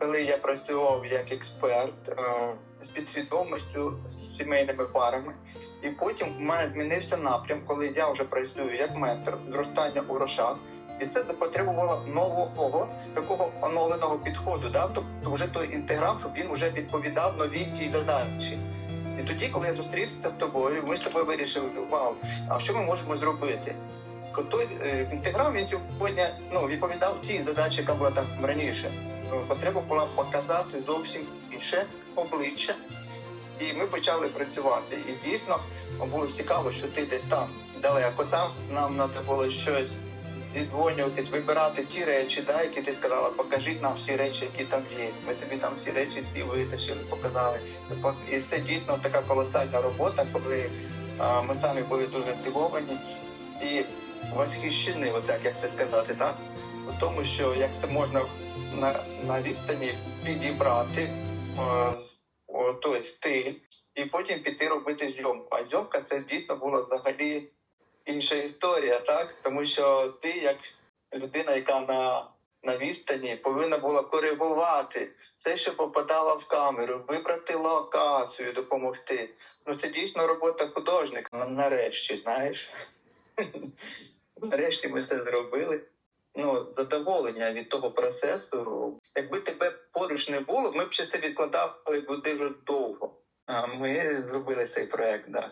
коли я працював як експерт е, з підсвідомістю з сімейними парами. І потім в мене змінився напрям, коли я вже працюю як ментор зростання у грошах. І це потребувало нового такого оновленого підходу. Да? Тобто вже той інтеграм, щоб він вже відповідав новій тій задачі. І тоді, коли я зустрівся з тобою, ми з тобою вирішили, вау, а що ми можемо зробити? Той е, інтеграм він сьогодні ну, відповідав цій задачі, яка була там раніше. Ну, Потреба була показати зовсім інше обличчя. І ми почали працювати. І дійсно було цікаво, що ти десь там далеко там. Нам треба було щось зідзвонюватись, вибирати ті речі, да, які ти сказала, покажіть нам всі речі, які там є. Ми тобі там всі речі всі витащили, показали. І це дійсно така колосальна робота, коли а, ми самі були дуже здивовані і восхищені, оце як це сказати, так? У тому, що як це можна на, на відстані підібрати е, о, той стиль, і потім піти робити зйомку. А зйомка це дійсно була взагалі інша історія, так? Тому що ти, як людина, яка на, на відстані, повинна була коригувати все, що попадало в камеру, вибрати локацію, допомогти. Ну це дійсно робота художника. Ну, нарешті, знаєш. Нарешті ми це зробили. Ну, задоволення від того процесу. Якби тебе поруч не було, ми б ще це відкладали б дуже довго. А ми зробили цей проект, да.